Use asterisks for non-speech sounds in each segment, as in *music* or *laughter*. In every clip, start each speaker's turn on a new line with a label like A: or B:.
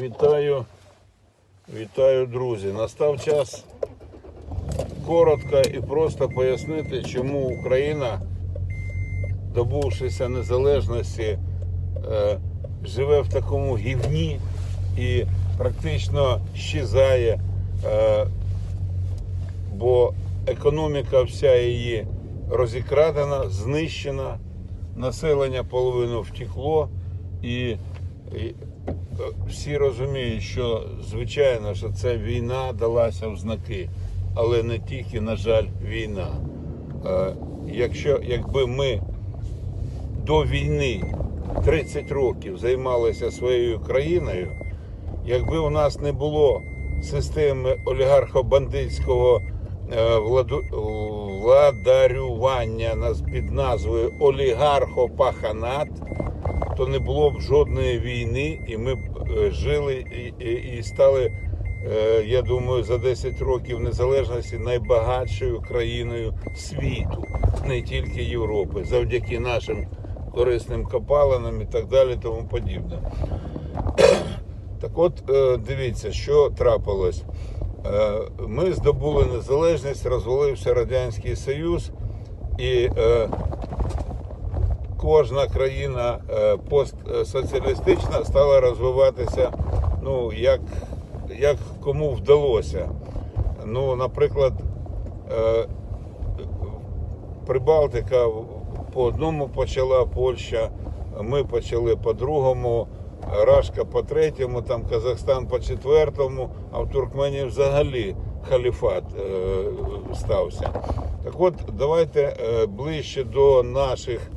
A: Вітаю, вітаю, друзі. Настав час коротко і просто пояснити, чому Україна, добувшися незалежності, е, живе в такому гівні і практично щезає, е, бо економіка вся її розікрадена, знищена, населення половину втекло і, всі розуміють, що звичайно, що ця війна далася в знаки, але не тільки, на жаль, війна. Е, Якщо якби ми до війни 30 років займалися своєю країною, якби у нас не було системи олігархо-бандитського е, владу- владарювання під назвою олігархопаханат, то не було б жодної війни, і ми б е, жили і, і, і стали, е, я думаю, за 10 років незалежності найбагатшою країною світу, не тільки Європи, завдяки нашим корисним копалинам і так далі, тому подібне. *clears throat* Так от, е, дивіться, що трапилось. Ми здобули незалежність, розвалився Радянський Союз, і кожна країна е, постсоціалістична стала розвиватися, ну, як, як кому вдалося. Ну, наприклад, е, Прибалтика по одному почала Польща, ми почали по другому, Рашка по третьому, там Казахстан по четвертому, а в Туркменії взагалі халіфат е, стався. Так от, давайте ближче до наших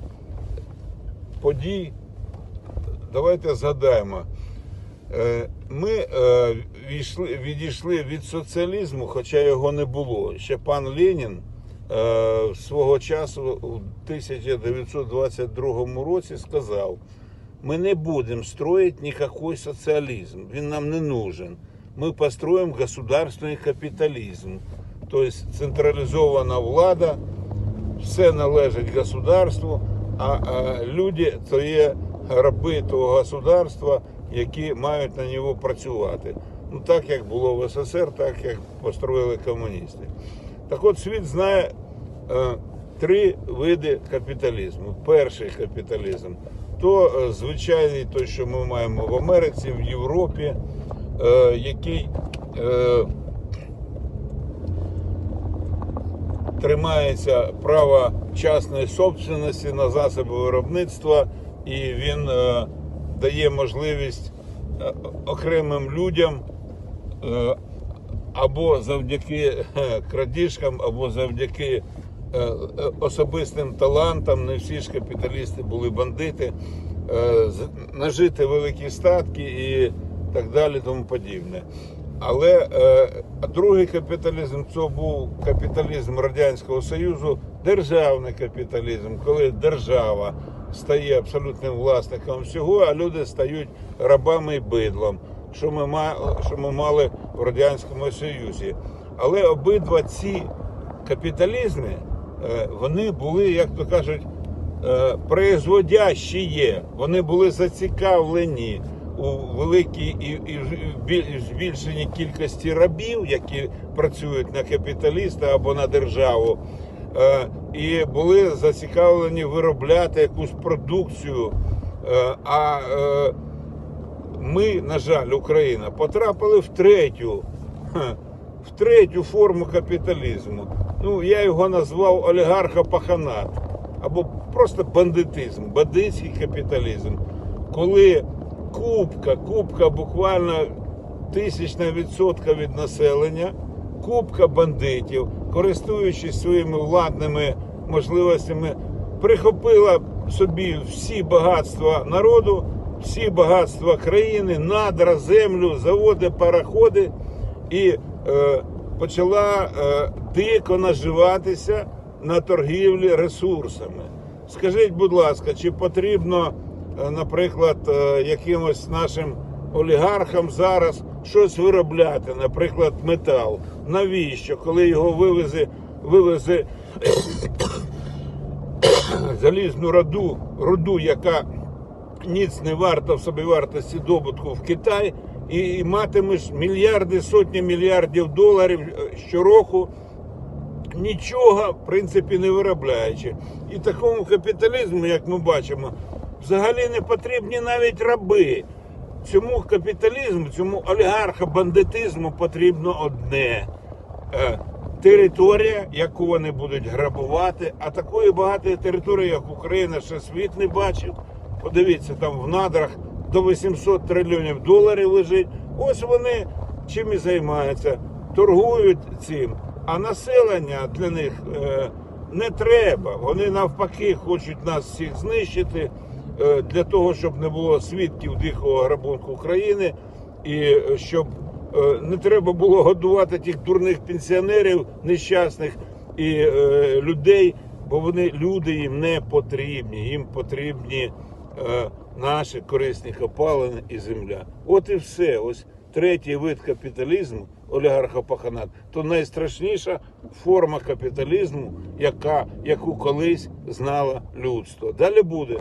A: подій. Давайте згадаємо. Е, Ми е, відійшли від соціалізму, хоча його не було. Ще пан Ленін е, свого часу у 1922 році сказав: ми не будемо строить ніякий соціалізм, він нам не нужен. Ми построїмо государственний капіталізм, тобто централізована влада, все належить государству, а, люди то є раби того государства, які мають на нього працювати. Ну так як було в СССР, так як построїли комуністи. Так от світ знає е, три види капіталізму. Перший капіталізм то е, звичайний той, що ми маємо в Америці, в Європі, е, який е, тримається право частної собственності на засоби виробництва, і він е, дає можливість е, окремим людям е, або завдяки е, крадіжкам, або завдяки е, особистим талантам, не всі ж капіталісти були бандити, е, нажити великі статки і так далі, тому подібне. Але е, другий капіталізм це був капіталізм Радянського Союзу, державний капіталізм, коли держава стає абсолютним власником всього, а люди стають рабами і бидлом, що ми, ма- що ми мали в Радянському Союзі. Але обидва ці капіталізми, е, вони були, як то кажуть, е, производящі. Вони були зацікавлені у великій і, і в збільшенні кількості рабів, які працюють на капіталіста або на державу, е, і були зацікавлені виробляти якусь продукцію. Е, А е, ми, на жаль, Україна, потрапили в третю, в третю форму капіталізму. Ну, я його назвав олігархопаханат або просто бандитизм, бандитський капіталізм. Коли купка, купка буквально тисячна відсотка від населення, купка бандитів, користуючись своїми владними можливостями, прихопила собі всі багатства народу, всі багатства країни, надра, землю, заводи, пароходи і е, почала е, дико наживатися на торгівлі ресурсами. Скажіть, будь ласка, чи потрібно, наприклад, е, якимось нашим олігархам зараз щось виробляти, наприклад, метал? Навіщо, коли його вивезе, вивезе *coughs* залізну руду, руду, яка ніц не варта в собівартості добутку в Китай, і, і матимеш мільярди, сотні мільярдів доларів е, щороку, нічого, в принципі, не виробляючи. І такому капіталізму, як ми бачимо, взагалі не потрібні навіть раби. Цьому капіталізму, цьому олігархо-бандитизму потрібно одне. Е, Територія, яку вони будуть грабувати, а такої багатої території, як Україна, ще світ не бачив. Подивіться, там в надрах до 800 трильйонів доларів лежить. Ось вони чим і займаються, торгують цим. А населення для них е, не треба. Вони навпаки хочуть нас всіх знищити для того, щоб не було свідків дихого грабунку України і е, щоб е, не треба було годувати тих дурних пенсіонерів нещасних і е, людей, бо вони люди їм не потрібні. Їм потрібні е, наші корисні копалини і земля. От і все. Ось третій вид капіталізму, олігархопаханат, то найстрашніша форма капіталізму, яка, яку колись знало людство. Далі буде.